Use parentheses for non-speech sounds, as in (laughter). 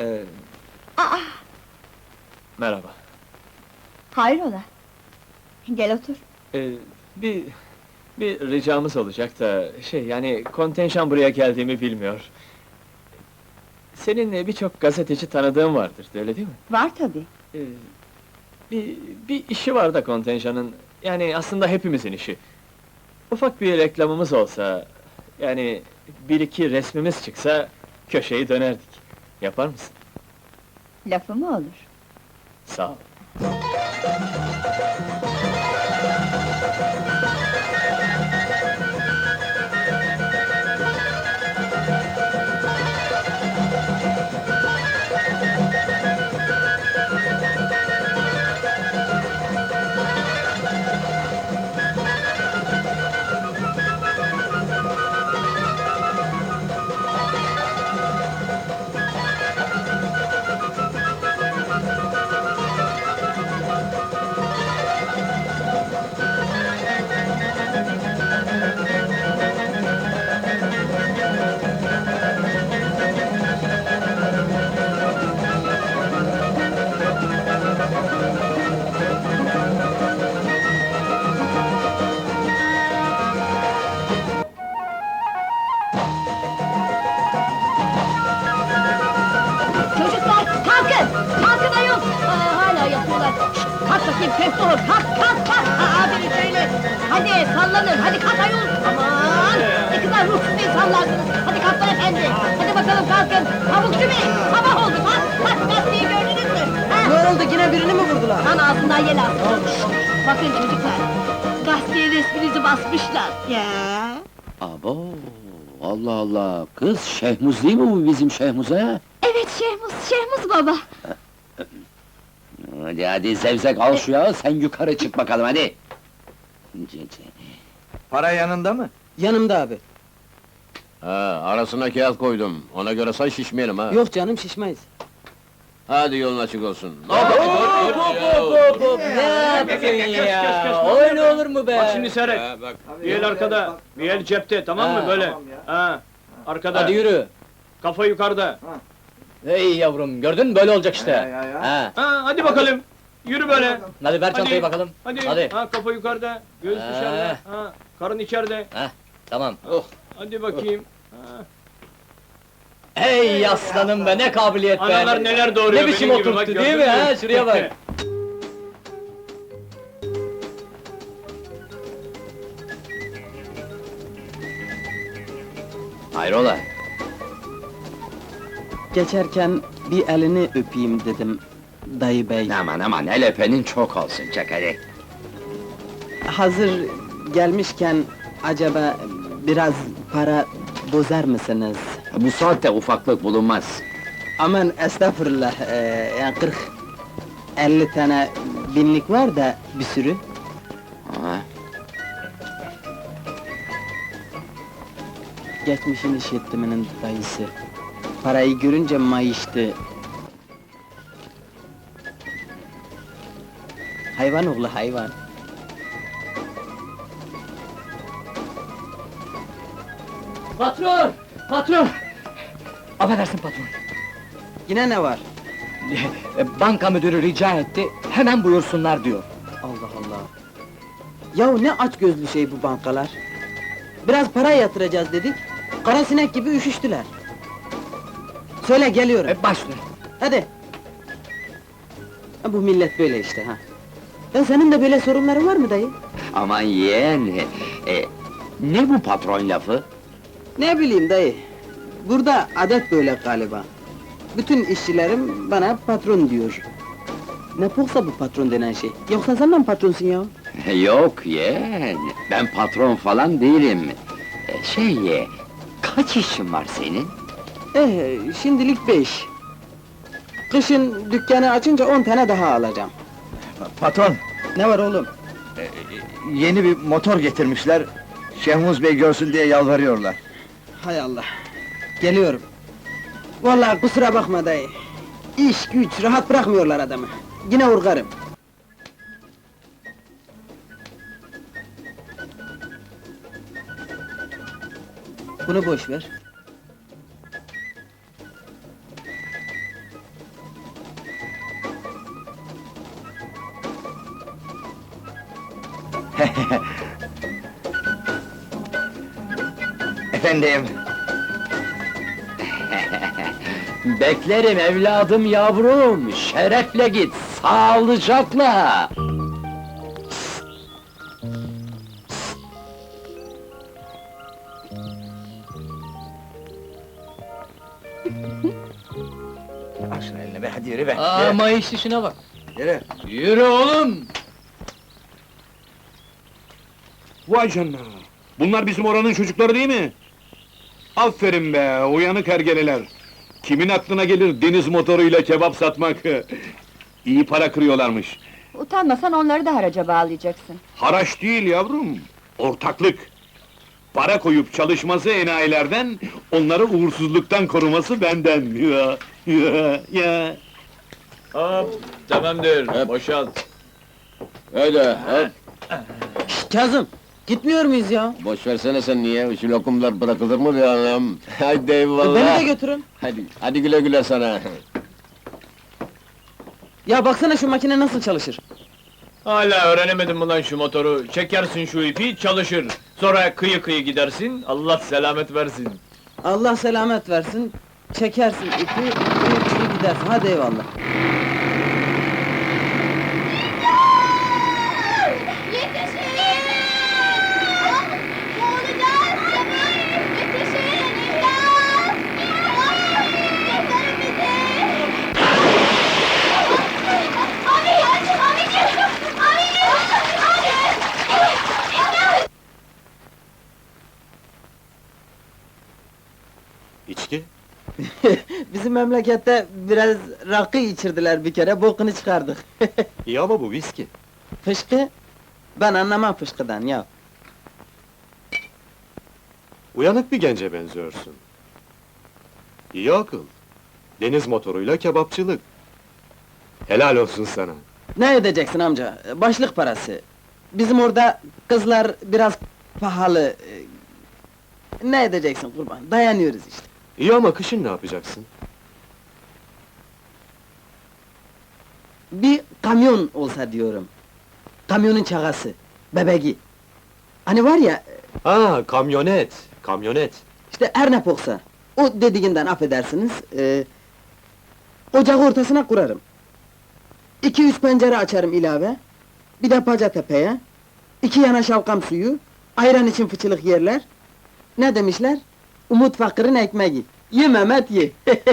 Ee, Aa, merhaba. hayrola? Gel otur. Ee, bir bir ricamız olacak da şey yani kontenjan buraya geldiğimi bilmiyor. Senin birçok gazeteci tanıdığın vardır, öyle değil mi? Var tabii. Ee, bir bir işi var da kontenjanın. Yani aslında hepimizin işi. Ufak bir reklamımız olsa, yani bir iki resmimiz çıksa köşeyi dönerdik. Yapar mısın? Lafı mı olur? Sağ ol. (laughs) kalk bakayım Peftor! Kalk kalk kalk! Aa, aferin şöyle! Hadi sallanın! Hadi kalk ayol! Aman! Ne kadar ruhsuz insanlarsınız! Hadi kalkın efendi! Hadi bakalım kalkın! Pamukçu Bey! Sabah oldu! Kalk! Kalk! Gazeteyi gördünüz mü? Ha? Ne oldu yine birini mi vurdular? Lan ağzından yel! Şşt, Bakın çocuklar! Gazeteye resminizi basmışlar! Ya. Abo, Allah Allah, kız Şehmuz değil mi bu bizim Şehmuz ha? Evet Şehmus, Şehmus baba. Hadi hadi zevzek al şu yağı, sen yukarı çık bakalım hadi! Para yanında mı? Yanımda abi. Ha, arasına kağıt koydum, ona göre say şişmeyelim ha! Yok canım şişmeyiz. Hadi yolun açık olsun! Ne yapıyorsun ya? Öyle olur mu be? Bak şimdi. Ha, bak. Bir el arkada, bir el cepte, tamam mı Ha. böyle? Tamam ya. Ha. Arkada, Hadi yürü. kafa yukarıda. Hey yavrum, gördün mü böyle olacak işte. Ya, ya, ya. Ha. Ha, hadi bakalım. Yürü böyle. Hadi ver çantayı Hadi. bakalım. Hadi. Hadi. Ha, kafa yukarıda, göğüs Ha. dışarıda. Ha, karın içeride. Tamam. Oh. Hadi bakayım. Ha. Hey aslanım be, ne kabiliyet be! Analar neler doğuruyor Ne biçim benim gibi, oturttu bak, değil gördün mi mü? ha? Şuraya bak. (laughs) Hayrola? Geçerken bir elini öpeyim dedim dayı bey. Aman aman, el öpenin çok olsun, çek hadi! Hazır gelmişken acaba biraz para bozar mısınız? Bu saatte ufaklık bulunmaz. Aman estağfurullah, ee, yani 40 50 tane binlik var da bir sürü. Ha? Geçmişin iş yetiminin dayısı. Parayı görünce mayıştı. Hayvan oğlu hayvan. Patron! Patron! Affedersin patron. Yine ne var? (laughs) Banka müdürü rica etti, hemen buyursunlar diyor. Allah Allah! Yahu ne aç gözlü şey bu bankalar! Biraz para yatıracağız dedik, kara sinek gibi üşüştüler. Söyle geliyorum, E, başla. hadi! Ha, bu millet böyle işte ha! Ya senin de böyle sorunların var mı dayı? Aman yeğen, e, ne bu patron lafı? Ne bileyim dayı, burada adet böyle galiba. Bütün işçilerim bana patron diyor. Ne poksa bu patron denen şey, yoksa sen de mi patronsun ya? Yok yeğen, ben patron falan değilim. E, Şey, e, kaç işin var senin? Eh, şimdilik beş. Kışın dükkanı açınca on tane daha alacağım. Patron, Ne var oğlum? yeni bir motor getirmişler. Şehmuz Bey görsün diye yalvarıyorlar. Hay Allah. Geliyorum. Vallahi kusura bakma dayı. İş güç rahat bırakmıyorlar adamı. Yine urgarım. Bunu boş ver. (laughs) Efendim. (laughs) Beklerim evladım yavrum, şerefle git, sağlıcakla! (laughs) Al eline be, hadi yürü be! Ama iş işine bak! Yürü! Yürü oğlum! Vay canına! Bunlar bizim oranın çocukları değil mi? Aferin be, uyanık ergeleler! Kimin aklına gelir deniz motoruyla kebap satmak? (laughs) İyi para kırıyorlarmış. Utanmasan onları da haraca bağlayacaksın. Haraç değil yavrum, ortaklık. Para koyup çalışması enayilerden, onları uğursuzluktan koruması benden. (laughs) Ya, ya, ya. Hop, tamamdır, boşalt. Öyle, hop! Kazım, gitmiyor muyuz ya? Boş versene sen niye, şu lokumlar bırakılır mı be anam? (laughs) Hadi eyvallah! Beni de götürün. Hadi, hadi güle güle sana! Ya baksana şu makine nasıl çalışır. Hala öğrenemedin mi lan şu motoru? Çekersin şu ipi, çalışır. Sonra kıyı kıyı gidersin, Allah selamet versin. Allah selamet versin, çekersin ipi, ipi, ipi gidersin. Hadi eyvallah. (laughs) Bizim memlekette biraz rakı içirdiler bir kere, bokunu çıkardık. (laughs) İyi ama bu viski. Fışkı? Ben anlamam fışkıdan ya. Uyanık bir gence benziyorsun. İyi akıl. Deniz motoruyla kebapçılık. Helal olsun sana. Ne edeceksin amca? Başlık parası. Bizim orada kızlar biraz pahalı. Ee, Ne edeceksin kurban? Dayanıyoruz işte. İyi ama kışın ne yapacaksın? Bir kamyon olsa diyorum. Kamyonun çakası, bebeği. Hani var ya, Ha, kamyonet, kamyonet. işte her ne poksa. O dediğinden affedersiniz, ee, ocağı ortasına kurarım. İki üç pencere açarım ilave. Bir de paca tepeye. İki yana şalgam suyu. Ayran için fıçılık yerler. Ne demişler? Umut fakirin ekmeği. Ye Mehmet ye. (laughs)